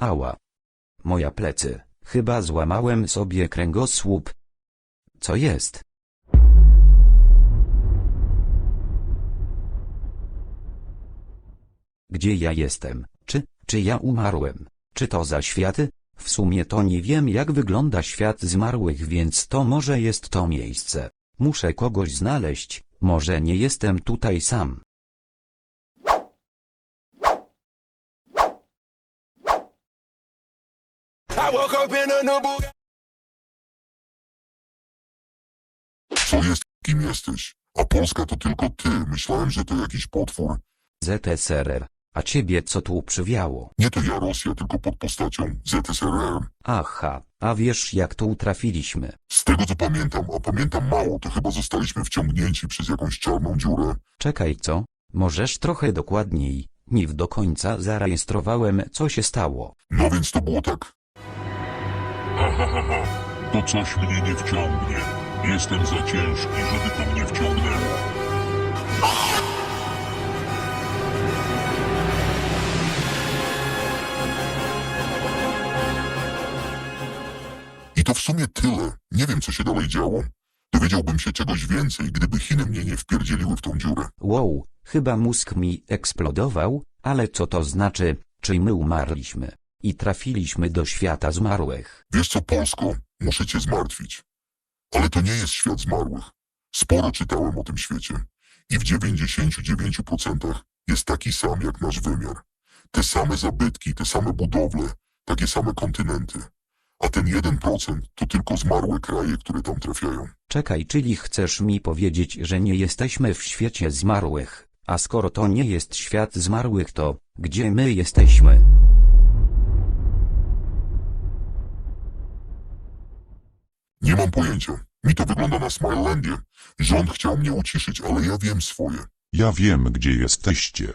Ała. Moja plecy. Chyba złamałem sobie kręgosłup. Co jest? Gdzie ja jestem? Czy, czy ja umarłem? Czy to za światy? W sumie to nie wiem jak wygląda świat zmarłych więc to może jest to miejsce. Muszę kogoś znaleźć, może nie jestem tutaj sam. I woke up in a new Bugatti. Co jest, kim jesteś? A Polska to tylko ty. Myślałem, że to jakiś potwór. ZSRR. A ciebie co tu przywiało? Nie to ja Rosja, tylko pod postacią ZSRR. Aha, a wiesz jak tu trafiliśmy? Z tego co pamiętam, a pamiętam mało, to chyba zostaliśmy wciągnięci przez jakąś czarną dziurę. Czekaj co? Możesz trochę dokładniej. Nie w do końca zarejestrowałem co się stało. No więc to było tak. Ha, ha, ha, ha. To coś mnie nie wciągnie. Jestem za ciężki, żeby to mnie wciągnęło. I to w sumie tyle. Nie wiem, co się dalej działo. Dowiedziałbym się czegoś więcej, gdyby Chiny mnie nie wpierdzieliły w tą dziurę. Wow, chyba mózg mi eksplodował, ale co to znaczy, czy my umarliśmy? I trafiliśmy do świata zmarłych. Wiesz co, Polsko? Muszę cię zmartwić. Ale to nie jest świat zmarłych. Sporo czytałem o tym świecie. I w 99% jest taki sam jak nasz wymiar. Te same zabytki, te same budowle, takie same kontynenty. A ten 1% to tylko zmarłe kraje, które tam trafiają. Czekaj, czyli chcesz mi powiedzieć, że nie jesteśmy w świecie zmarłych? A skoro to nie jest świat zmarłych, to gdzie my jesteśmy? Nie mam pojęcia. Mi to wygląda na Smilelandzie. Rząd chciał mnie uciszyć, ale ja wiem swoje. Ja wiem, gdzie jesteście.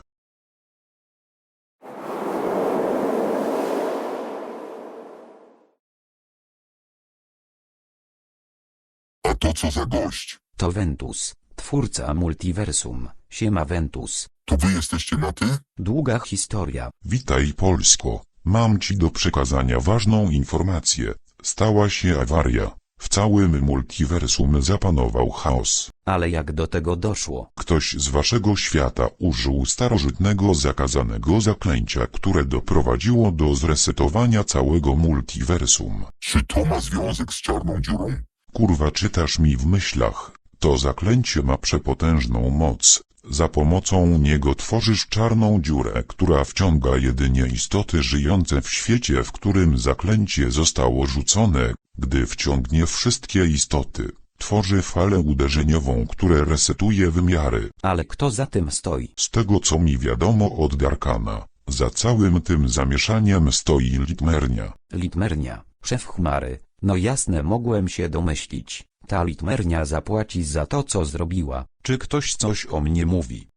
A to co za gość? To Ventus, twórca multiversum. Siema Ventus. To wy jesteście na ty? Długa historia. Witaj Polsko. Mam ci do przekazania ważną informację. Stała się awaria. W całym multiversum zapanował chaos. Ale jak do tego doszło? Ktoś z waszego świata użył starożytnego zakazanego zaklęcia, które doprowadziło do zresetowania całego multiversum. Czy to ma związek z czarną dziurą? Kurwa czytasz mi w myślach. To zaklęcie ma przepotężną moc. Za pomocą niego tworzysz czarną dziurę, która wciąga jedynie istoty żyjące w świecie, w którym zaklęcie zostało rzucone. Gdy wciągnie wszystkie istoty, tworzy falę uderzeniową, które resetuje wymiary. Ale kto za tym stoi? Z tego co mi wiadomo od Darkana, za całym tym zamieszaniem stoi Litmernia. Litmernia, szef chmary. No jasne mogłem się domyślić. Ta Litmernia zapłaci za to co zrobiła. Czy ktoś coś o mnie mówi?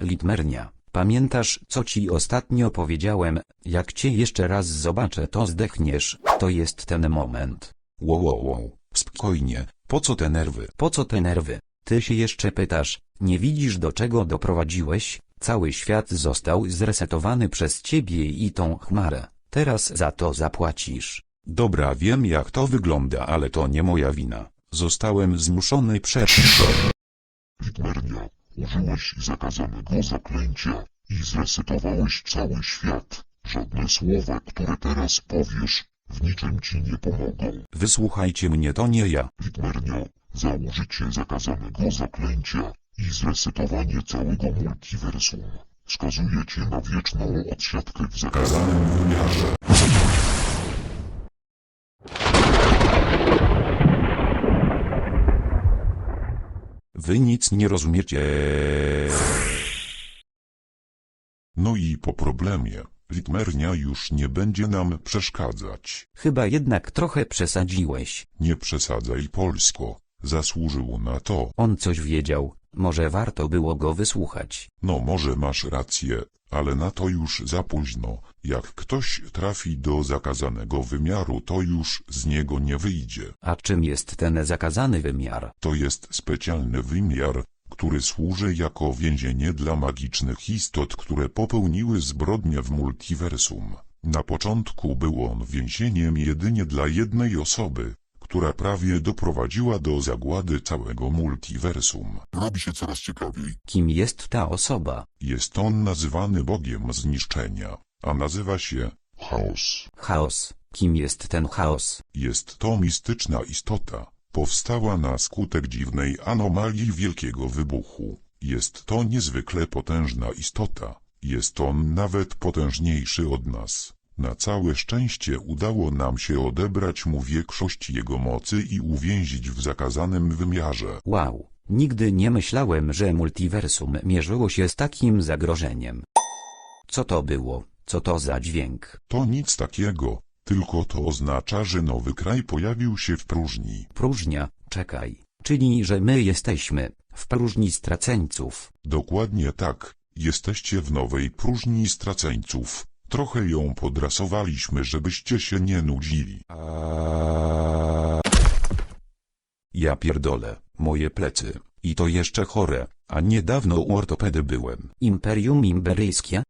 Litmernia, pamiętasz co ci ostatnio powiedziałem, jak cię jeszcze raz zobaczę to zdechniesz, to jest ten moment. Wow, wow, wow, spokojnie, po co te nerwy? Po co te nerwy? Ty się jeszcze pytasz, nie widzisz do czego doprowadziłeś? Cały świat został zresetowany przez ciebie i tą chmarę. Teraz za to zapłacisz. Dobra, wiem jak to wygląda, ale to nie moja wina. Zostałem zmuszony przez... Litmernia, użyłeś zakazanego zaklęcia i zresetowałeś cały świat. Żadne słowa, które teraz powiesz, w niczym ci nie pomogą. Wysłuchajcie mnie, to nie ja. Litmernia, za użycie zakazanego zaklęcia i zresetowanie całego multiversum. Skazuję cię na wieczną odsiadkę w zakazanym Kazanym wymiarze. Wy nic nie rozumiecie. No i po problemie, Litmernia już nie będzie nam przeszkadzać. Chyba jednak trochę przesadziłeś. Nie przesadzaj Polsko, zasłużył na to. On coś wiedział, może warto było go wysłuchać. No może masz rację, ale na to już za późno. Jak ktoś trafi do zakazanego wymiaru, to już z niego nie wyjdzie. A czym jest ten zakazany wymiar? To jest specjalny wymiar, który służy jako więzienie dla magicznych istot, które popełniły zbrodnie w multiversum. Na początku był on więzieniem jedynie dla jednej osoby, która prawie doprowadziła do zagłady całego multiversum. Robi się coraz ciekawiej. Kim jest ta osoba? Jest on nazywany Bogiem zniszczenia, a nazywa się Chaos. Chaos. Kim jest ten chaos? Jest to mistyczna istota. Powstała na skutek dziwnej anomalii wielkiego wybuchu. Jest to niezwykle potężna istota. Jest on nawet potężniejszy od nas. Na całe szczęście udało nam się odebrać mu większość jego mocy i uwięzić w zakazanym wymiarze. Wow. Nigdy nie myślałem, że multiversum mierzyło się z takim zagrożeniem. Co to było? Co to za dźwięk? To nic takiego, tylko to oznacza, że nowy kraj pojawił się w próżni. Próżnia, czekaj. Czyli, że my jesteśmy w próżni straceńców. Dokładnie tak, jesteście w nowej próżni straceńców. Trochę ją podrasowaliśmy, żebyście się nie nudzili. Ja pierdolę, moje plecy. I to jeszcze chore, a niedawno u ortopedy byłem. Imperium Imberyjskie?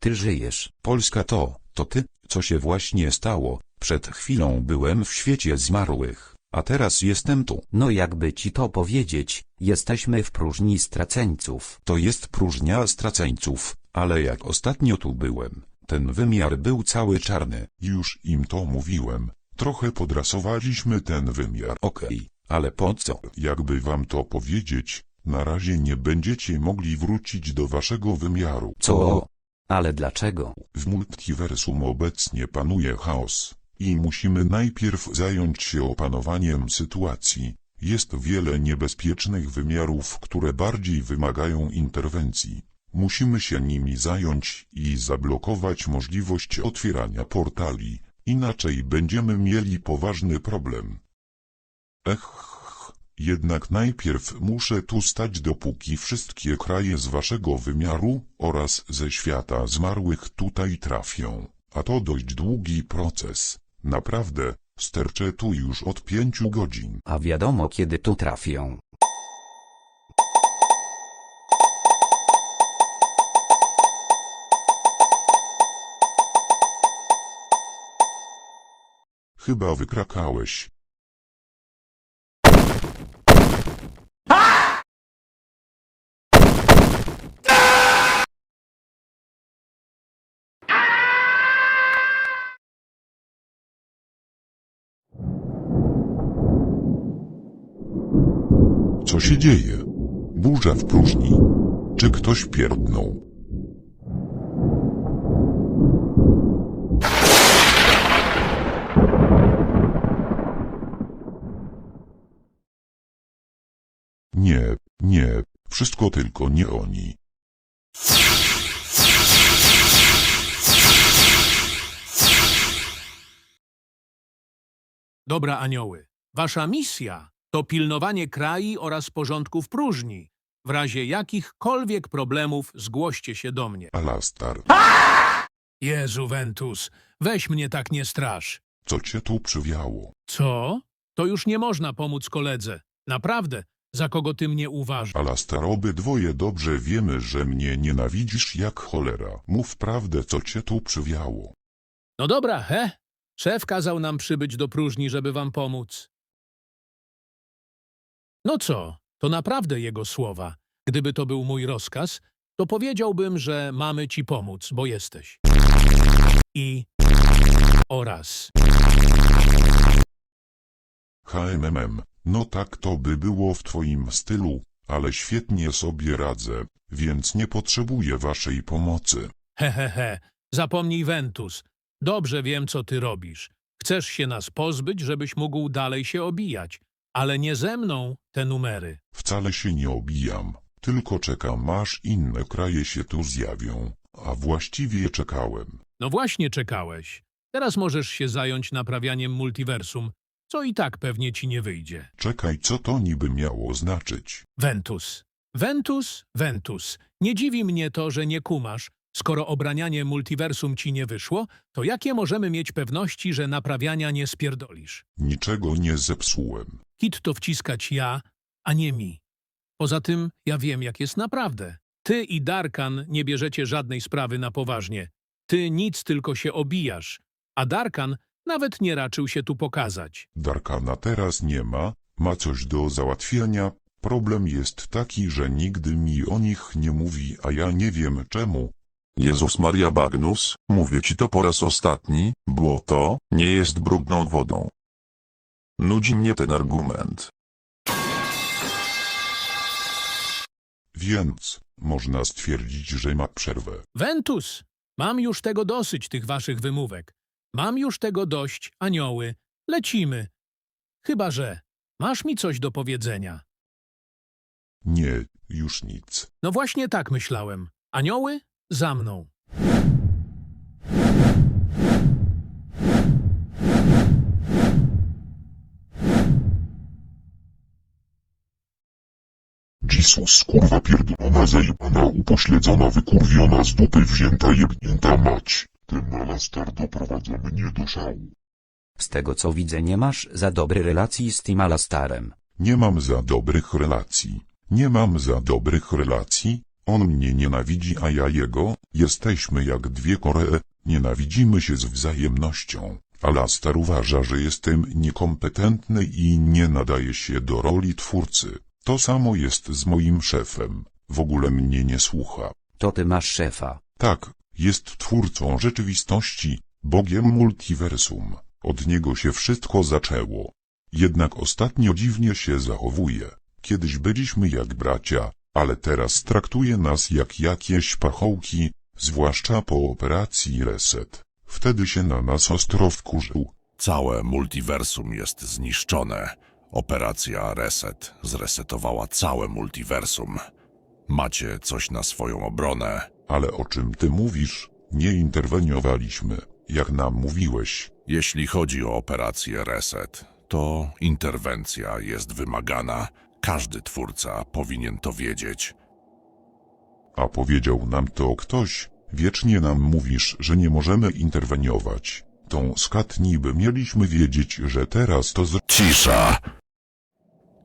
Ty, żyjesz. Polska to, to ty, co się właśnie stało. Przed chwilą byłem w świecie zmarłych, a teraz jestem tu. No jakby ci to powiedzieć, jesteśmy w próżni straceńców. To jest próżnia straceńców, ale jak ostatnio tu byłem, ten wymiar był cały czarny. Już im to mówiłem. Trochę podrasowaliśmy ten wymiar. Okej, ale po co? Jakby wam to powiedzieć, na razie nie będziecie mogli wrócić do waszego wymiaru. Co? Ale dlaczego? W multiversum obecnie panuje chaos. I musimy najpierw zająć się opanowaniem sytuacji. Jest wiele niebezpiecznych wymiarów, które bardziej wymagają interwencji. Musimy się nimi zająć i zablokować możliwość otwierania portali, inaczej będziemy mieli poważny problem. Ech, jednak najpierw muszę tu stać dopóki wszystkie kraje z waszego wymiaru oraz ze świata zmarłych tutaj trafią. A to dość długi proces. Naprawdę, sterczę tu już od pięciu godzin. A wiadomo kiedy tu trafią. Chyba wykrakałeś. Co się dzieje? Burza w próżni. Czy ktoś pierdnął? Nie, nie, wszystko tylko nie oni. Dobra, anioły. Wasza misja to pilnowanie krai oraz porządku w próżni. W razie jakichkolwiek problemów zgłoście się do mnie. Alastar, Jezu, Ventus, weź mnie tak nie strasz. co cię tu przywiało? Co? To już nie można pomóc koledze. Naprawdę, za kogo ty mnie uważasz? Alastar, obydwoje dobrze wiemy, że mnie nienawidzisz jak cholera. Mów prawdę, co cię tu przywiało. No dobra, he? Szef kazał nam przybyć do próżni, żeby wam pomóc. No co, to naprawdę jego słowa. Gdyby to był mój rozkaz, to powiedziałbym, że mamy ci pomóc, bo jesteś. I oraz. HMMM, no tak to by było w twoim stylu, ale świetnie sobie radzę, więc nie potrzebuję waszej pomocy. He, he, he. Zapomnij Ventus. Dobrze wiem, co ty robisz. Chcesz się nas pozbyć, żebyś mógł dalej się obijać. Ale nie ze mną te numery. Wcale się nie obijam, tylko czekam aż inne kraje się tu zjawią, a właściwie czekałem. No właśnie czekałeś. Teraz możesz się zająć naprawianiem multiversum, co i tak pewnie ci nie wyjdzie. Czekaj, co to niby miało znaczyć? Ventus. Ventus, Ventus. Nie dziwi mnie to, że nie kumasz. Skoro obranianie multiversum ci nie wyszło, to jakie możemy mieć pewności, że naprawiania nie spierdolisz? Niczego nie zepsułem. Kit to wciskać ja, a nie mi. Poza tym ja wiem, jak jest naprawdę. Ty i Darkan nie bierzecie żadnej sprawy na poważnie. Ty nic tylko się obijasz, a Darkan nawet nie raczył się tu pokazać. Darkana teraz nie ma, ma coś do załatwienia. Problem jest taki, że nigdy mi o nich nie mówi, a ja nie wiem czemu. Jezus Maria Bagnus, mówię ci to po raz ostatni, błoto nie jest brudną wodą. Nudzi mnie ten argument. Więc można stwierdzić, że ma przerwę. Ventus, mam już tego dosyć, tych waszych wymówek. Mam już tego dość, anioły. Lecimy. Chyba, że masz mi coś do powiedzenia. Nie, już nic. No właśnie tak myślałem. Anioły, za mną. Jesus, kurwa pierdolona, zajebana, upośledzona, wykurwiona, z dupy wzięta, jebnięta mać. Ten malastar doprowadza mnie do szału. Z tego co widzę nie masz za dobre relacji z tym Alastarem. Nie mam za dobrych relacji. Nie mam za dobrych relacji. On mnie nienawidzi, a ja jego. Jesteśmy jak dwie Koree. Nienawidzimy się z wzajemnością. Alastar uważa, że jestem niekompetentny i nie nadaje się do roli twórcy. To samo jest z moim szefem. W ogóle mnie nie słucha. To ty masz szefa. Tak, jest twórcą rzeczywistości, Bogiem multiversum. Od niego się wszystko zaczęło. Jednak ostatnio dziwnie się zachowuje. Kiedyś byliśmy jak bracia, ale teraz traktuje nas jak jakieś pachołki, zwłaszcza po operacji Reset. Wtedy się na nas ostro wkurzył. Całe multiversum jest zniszczone. Operacja Reset zresetowała całe multiversum. Macie coś na swoją obronę. Ale o czym ty mówisz? Nie interweniowaliśmy, jak nam mówiłeś. Jeśli chodzi o operację Reset, to interwencja jest wymagana. Każdy twórca powinien to wiedzieć. A powiedział nam to ktoś, wiecznie nam mówisz, że nie możemy interweniować. Tą skat niby mieliśmy wiedzieć, że teraz to z... Cisza!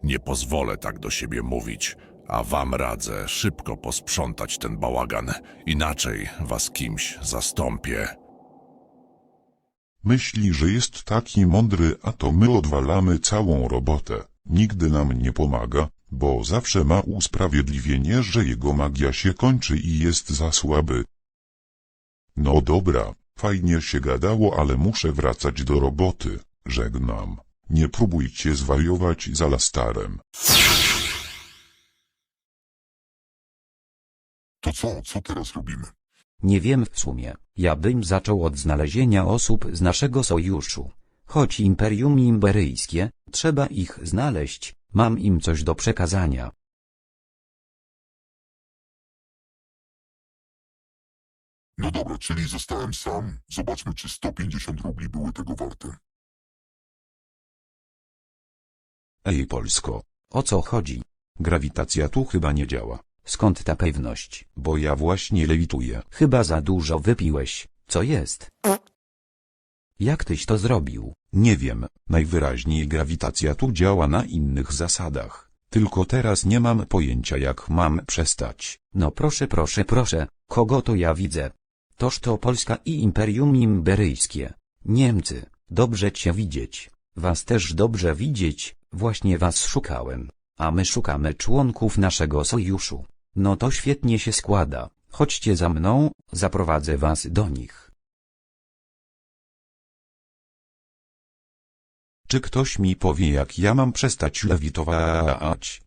Nie pozwolę tak do siebie mówić, a wam radzę szybko posprzątać ten bałagan, inaczej was kimś zastąpię. Myśli, że jest taki mądry, a to my odwalamy całą robotę. Nigdy nam nie pomaga, bo zawsze ma usprawiedliwienie, że jego magia się kończy i jest za słaby. No dobra, fajnie się gadało, ale muszę wracać do roboty. Żegnam. Nie próbujcie zwariować za lastarem. To co, co teraz robimy? Nie wiem w sumie. Ja bym zaczął od znalezienia osób z naszego sojuszu. Choć Imperium Imberyjskie, trzeba ich znaleźć, mam im coś do przekazania. No dobra, czyli zostałem sam. Zobaczmy, czy 150 rubli były tego warte. Ej Polsko, o co chodzi? Grawitacja tu chyba nie działa. Skąd ta pewność? Bo ja właśnie lewituję. Chyba za dużo wypiłeś. Co jest? Jak tyś to zrobił? Nie wiem, najwyraźniej grawitacja tu działa na innych zasadach. Tylko teraz nie mam pojęcia jak mam przestać. No proszę, proszę, proszę, kogo to ja widzę? Toż to Polska i Imperium Imberyjskie. Niemcy, dobrze cię widzieć. Was też dobrze widzieć, właśnie was szukałem. A my szukamy członków naszego sojuszu. No to świetnie się składa. Chodźcie za mną, zaprowadzę was do nich. Czy ktoś mi powie jak ja mam przestać lewitować?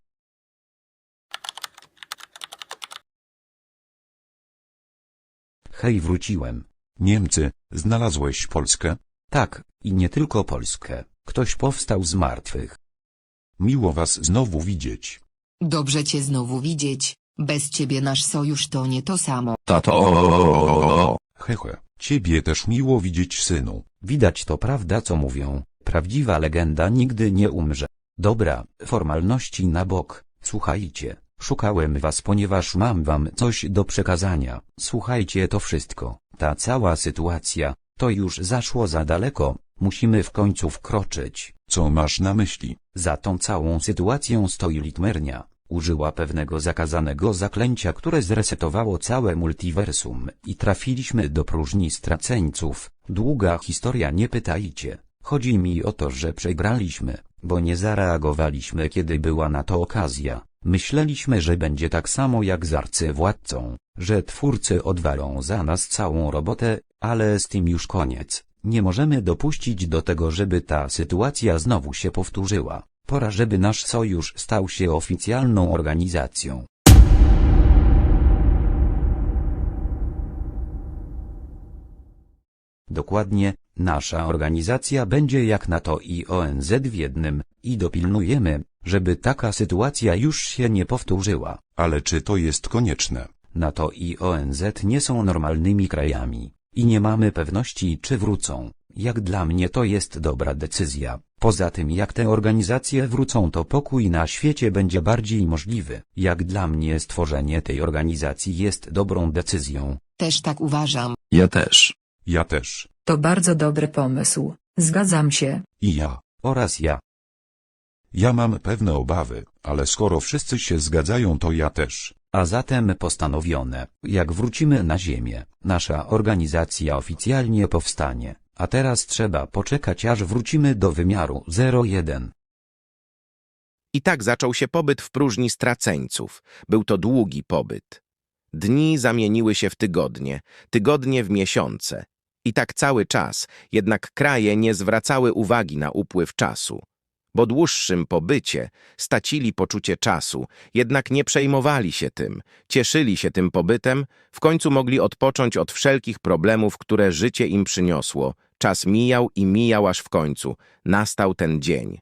Hej, wróciłem. Niemcy, znalazłeś Polskę? Tak, i nie tylko Polskę. Ktoś powstał z martwych. Miło was znowu widzieć. Dobrze cię znowu widzieć. Bez ciebie nasz sojusz to nie to samo. Tato! Hehe, ciebie też miło widzieć synu. Widać to prawda co mówią, prawdziwa legenda nigdy nie umrze. Dobra, formalności na bok, słuchajcie, szukałem was ponieważ mam wam coś do przekazania. Słuchajcie to wszystko, ta cała sytuacja, to już zaszło za daleko, musimy w końcu wkroczyć. Co masz na myśli? Za tą całą sytuacją stoi Litmernia. Użyła pewnego zakazanego zaklęcia, które zresetowało całe multiversum i trafiliśmy do próżni straceńców. Długa historia nie pytajcie. Chodzi mi o to, że przegraliśmy, bo nie zareagowaliśmy kiedy była na to okazja. Myśleliśmy, że będzie tak samo jak z arcywładcą, że twórcy odwalą za nas całą robotę, ale z tym już koniec. Nie możemy dopuścić do tego, żeby ta sytuacja znowu się powtórzyła. Pora, żeby nasz sojusz stał się oficjalną organizacją. Dokładnie, nasza organizacja będzie jak NATO i ONZ w jednym, i dopilnujemy, żeby taka sytuacja już się nie powtórzyła. Ale czy to jest konieczne? NATO i ONZ nie są normalnymi krajami, i nie mamy pewności czy wrócą. Jak dla mnie to jest dobra decyzja. Poza tym jak te organizacje wrócą to pokój na świecie będzie bardziej możliwy. Jak dla mnie stworzenie tej organizacji jest dobrą decyzją. Też tak uważam. Ja też. Ja też. To bardzo dobry pomysł. Zgadzam się. I ja. Oraz ja. Ja mam pewne obawy, ale skoro wszyscy się zgadzają to ja też. A zatem postanowione, jak wrócimy na Ziemię, nasza organizacja oficjalnie powstanie, a teraz trzeba poczekać aż wrócimy do wymiaru 01. I tak zaczął się pobyt w próżni straceńców. Był to długi pobyt. Dni zamieniły się w tygodnie, tygodnie w miesiące. I tak cały czas, jednak kraje nie zwracały uwagi na upływ czasu. Po dłuższym pobycie stacili poczucie czasu, jednak nie przejmowali się tym, cieszyli się tym pobytem, w końcu mogli odpocząć od wszelkich problemów, które życie im przyniosło. Czas mijał i mijał aż w końcu. Nastał ten dzień.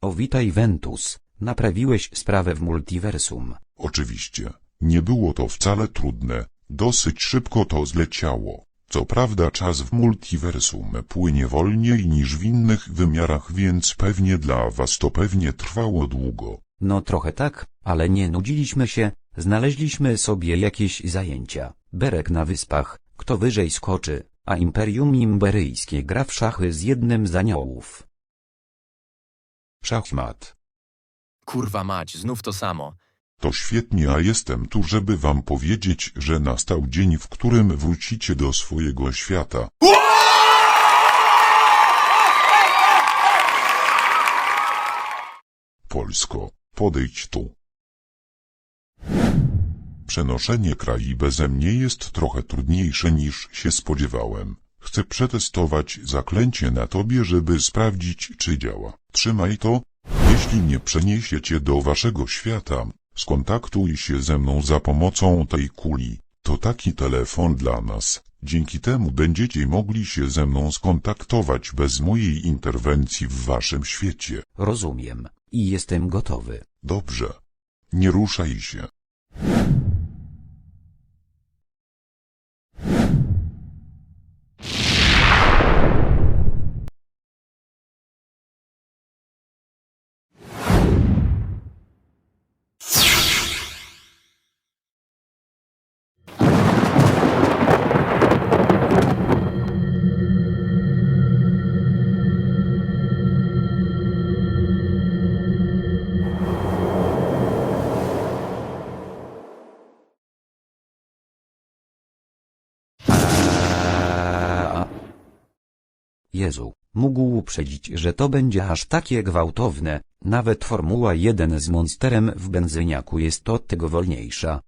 O witaj Ventus, naprawiłeś sprawę w multiversum. Oczywiście. Nie było to wcale trudne. Dosyć szybko to zleciało. Co prawda czas w multiversum płynie wolniej niż w innych wymiarach, więc pewnie dla was to pewnie trwało długo. No trochę tak, ale nie nudziliśmy się, znaleźliśmy sobie jakieś zajęcia. Berek na wyspach, kto wyżej skoczy, a Imperium Imberyjskie gra w szachy z jednym z aniołów. Szachmat. Kurwa mać, znów to samo. To świetnie, a jestem tu, żeby wam powiedzieć, że nastał dzień, w którym wrócicie do swojego świata. Polsko, podejdź tu. Przenoszenie krai beze mnie jest trochę trudniejsze niż się spodziewałem. Chcę przetestować zaklęcie na tobie, żeby sprawdzić, czy działa. Trzymaj to. Jeśli nie przeniesiecie do waszego świata, skontaktuj się ze mną za pomocą tej kuli. To taki telefon dla nas. Dzięki temu będziecie mogli się ze mną skontaktować bez mojej interwencji w waszym świecie. Rozumiem. I jestem gotowy. Dobrze. Nie ruszaj się. Jezu, mógł uprzedzić, że to będzie aż takie gwałtowne, nawet Formuła 1 z monsterem w benzyniaku jest od tego wolniejsza.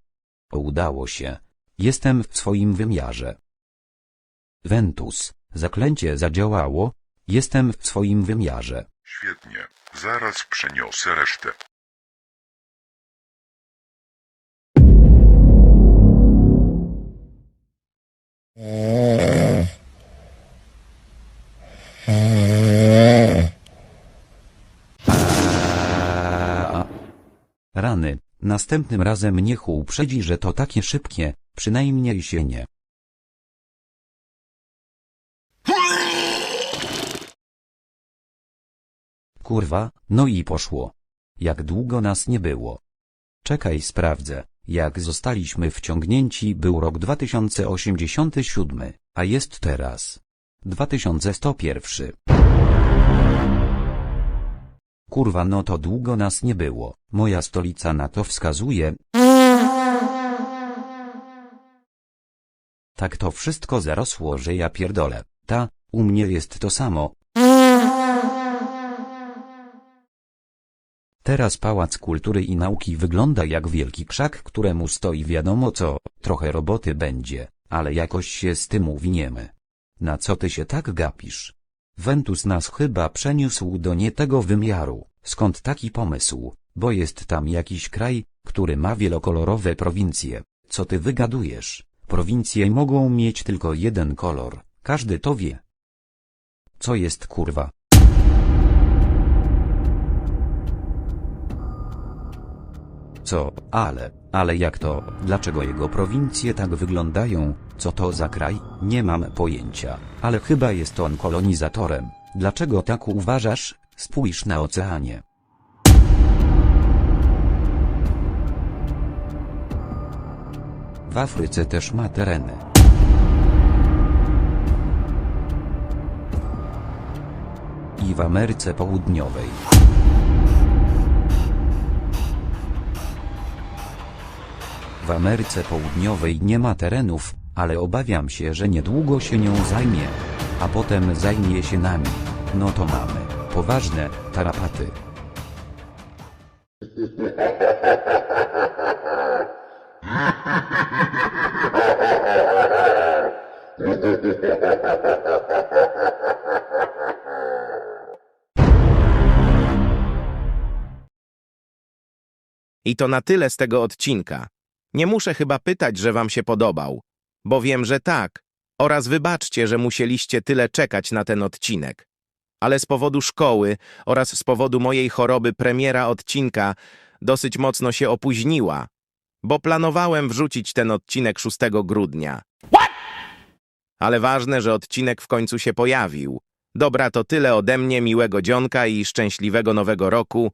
Udało się. Jestem w swoim wymiarze. Ventus, zaklęcie zadziałało, jestem w swoim wymiarze. Świetnie. Zaraz przeniosę resztę. A... Rany, następnym razem niech uprzedzi, że to takie szybkie, przynajmniej się nie. Kurwa, no i poszło. Jak długo nas nie było. Czekaj sprawdzę, jak zostaliśmy wciągnięci był rok 2087, a jest teraz. 2101. Kurwa no to długo nas nie było, moja stolica na to wskazuje. Tak to wszystko zarosło, że ja pierdolę. Ta, u mnie jest to samo. Teraz Pałac Kultury i Nauki wygląda jak wielki krzak, któremu stoi wiadomo co, trochę roboty będzie, ale jakoś się z tym uwiniemy. Na co ty się tak gapisz? Ventus nas chyba przeniósł do nie tego wymiaru, skąd taki pomysł, bo jest tam jakiś kraj, który ma wielokolorowe prowincje. Co ty wygadujesz? Prowincje mogą mieć tylko jeden kolor, każdy to wie. Co jest kurwa? Co, ale, ale jak to, dlaczego jego prowincje tak wyglądają, co to za kraj, nie mam pojęcia, ale chyba jest on kolonizatorem, dlaczego tak uważasz, spójrz na oceanie. W Afryce też ma tereny. I w Ameryce Południowej. W Ameryce Południowej nie ma terenów, ale obawiam się, że niedługo się nią zajmie. A potem zajmie się nami. No to mamy poważne tarapaty. I to na tyle z tego odcinka. Nie muszę chyba pytać, że wam się podobał, bo wiem, że tak. Oraz wybaczcie, że musieliście tyle czekać na ten odcinek. Ale z powodu szkoły oraz z powodu mojej choroby premiera odcinka dosyć mocno się opóźniła, bo planowałem wrzucić ten odcinek 6 grudnia. Ale ważne, że odcinek w końcu się pojawił. Dobra, to tyle ode mnie, miłego dzionka i szczęśliwego nowego roku.